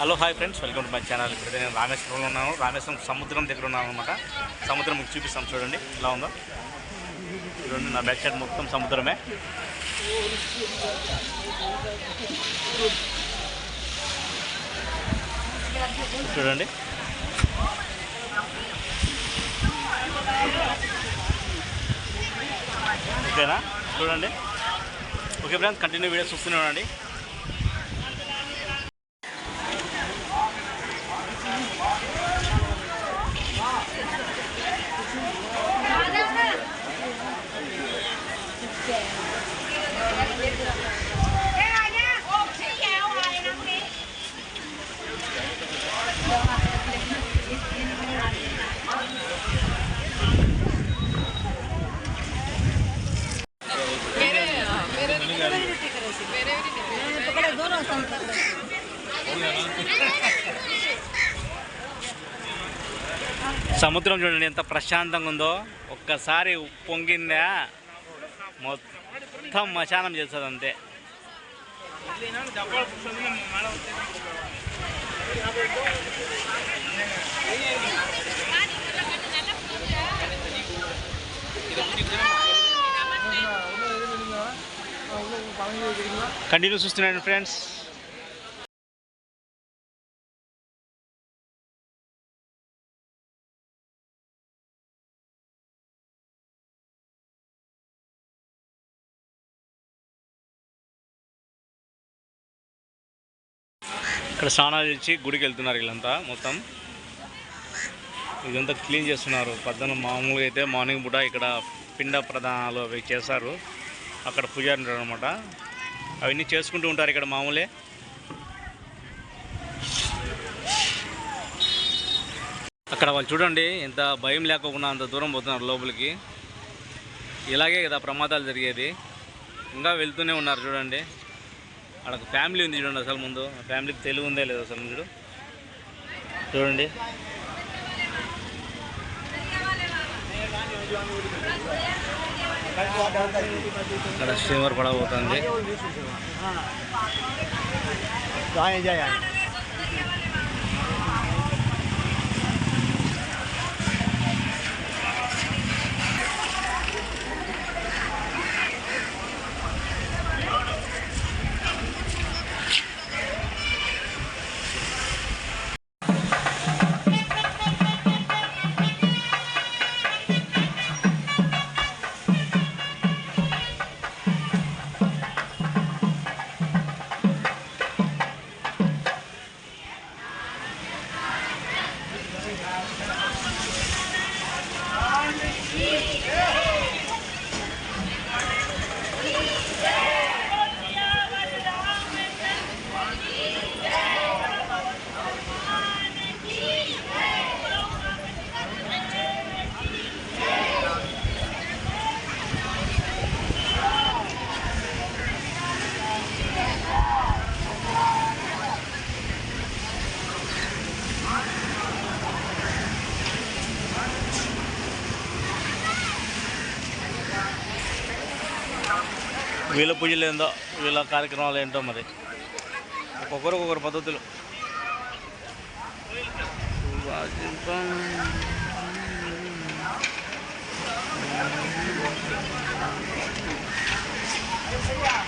Hello hi friends. Welcome to my channel. ఇప్పుడైతే నేను రామేశ్వరంలో ఉన్నాను. రామేశ్వరం సముద్రం దగ్గర ఉన్నాను అనమాట సముద్రం మీకు చూపిస్తాం చూడండి. ఎలా ఉందో? చూడండి నా బ్యాక్ సైడ్ మొత్తం సముద్రమే. చూడండి. ఓకేనా? చూడండి. ఓకే ఫ్రెండ్స్ కంటిన్యూ వీడియో చూస్తూనే ఉండండి. సముద్రం చూడండి ఎంత ప్రశాంతంగా ఉందో. ఒక్కసారి పొంగిందా. మొత్తం మశానం చేస్తుంది అంతే. కంటిన్యూ చూస్తున్నాను ఫ్రెండ్స్. ఇక్కడ స్నానాలు చేసి గుడికి వెళ్తున్నారు వీళ్ళంతా మొత్తం. ఇదంతా క్లీన్ చేస్తున్నారు. పొద్దున మామూలుగా అయితే మార్నింగ్ పూట ఇక్కడ పిండ ప్రధానాలు అవి చేస్తారు అక్కడ పూజారి ఉంటారు అనమాట అవన్నీ చేసుకుంటూ ఉంటారు ఇక్కడ మామూలే. అక్కడ వాళ్ళు చూడండి ఎంత భయం లేకోకుండా అంత దూరం పోతున్నారు లోపలికి. ఇలాగే కదా ప్రమాదాలు జరిగేది. ఇంకా వెళ్తూనే ఉన్నారు చూడండి. అక్కడ ఒక ఫ్యామిలీ ఉంది చూడండి అసలు ముందు. ఫ్యామిలీకి తెలివి ఉందే లేదు అసలు మీరు చూడండి. ఇక్కడ స్టీమర్ పడబోతుంది. వీళ్ళ పూజలు ఏందో వీళ్ళ కార్యక్రమాలు ఏంటో మరి ఒక్కొక్కరు ఒక్కొక్కరు పద్ధతులు Yeah.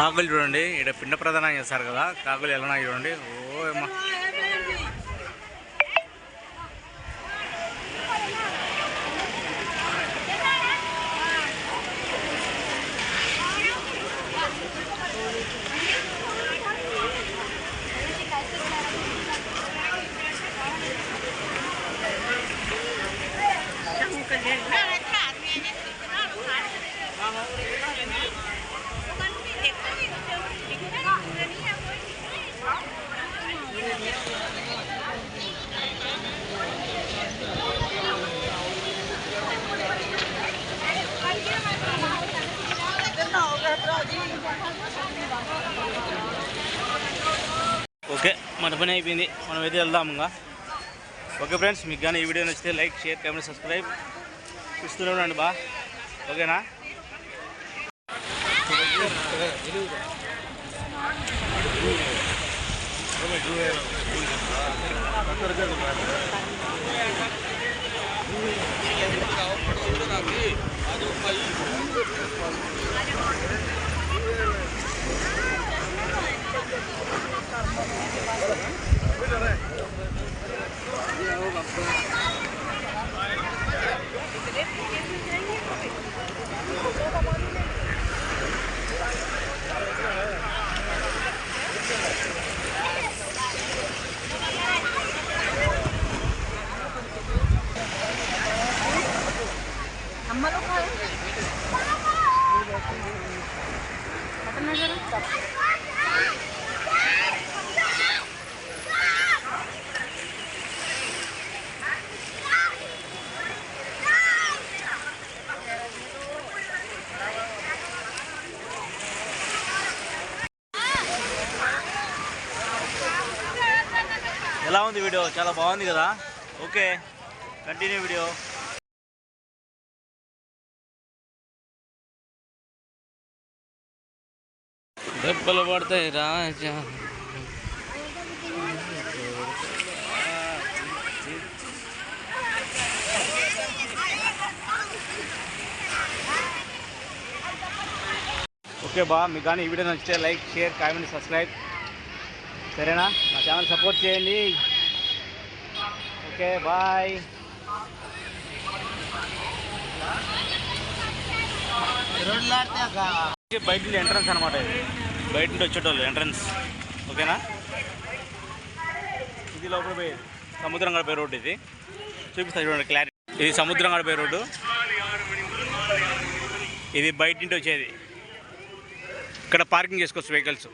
కాకులు చూడండి. ఇక్కడ పిండ ప్రధానం చేస్తారు కదా. కాకులు ఎలా చూడండి. ఓ ఓకే మన పని అయిపోయింది. మనం అయితే వెళ్దాం ఇంకా. ఓకే ఫ్రెండ్స్ మీకు కానీ ఈ వీడియో నచ్చితే లైక్ షేర్ కామెంట్ సబ్స్క్రైబ్. ఇస్తూనే ఉండండి బా. ఓకేనా? ఎలా ఉంది వీడియో? చాలా బాగుంది కదా? Okay continue video. దెబ్బలు పడతాయి రాజా ఓకే బా మీకు కానీ ఈ వీడియో నచ్చితే లైక్ షేర్ కామెంట్ సబ్స్క్రైబ్. సరేనా? మా ఛానల్ సపోర్ట్ చేయండి. Okay bye. బయట నుండి ఎంట్రన్స్ అనమాట ఇది. బయట నుండి వచ్చేటోళ్ళు ఎంట్రన్స్ ఓకేనా? ఇది లోపల పోయి సముద్రం గడపే రోడ్డు ఇది. చూపిస్తా చూడండి క్లారిటీ ఇది సముద్రం గడపే రోడ్డు. ఇది బయట నుండి వచ్చేది. ఇక్కడ పార్కింగ్ చేసుకోవచ్చు వెహికల్స్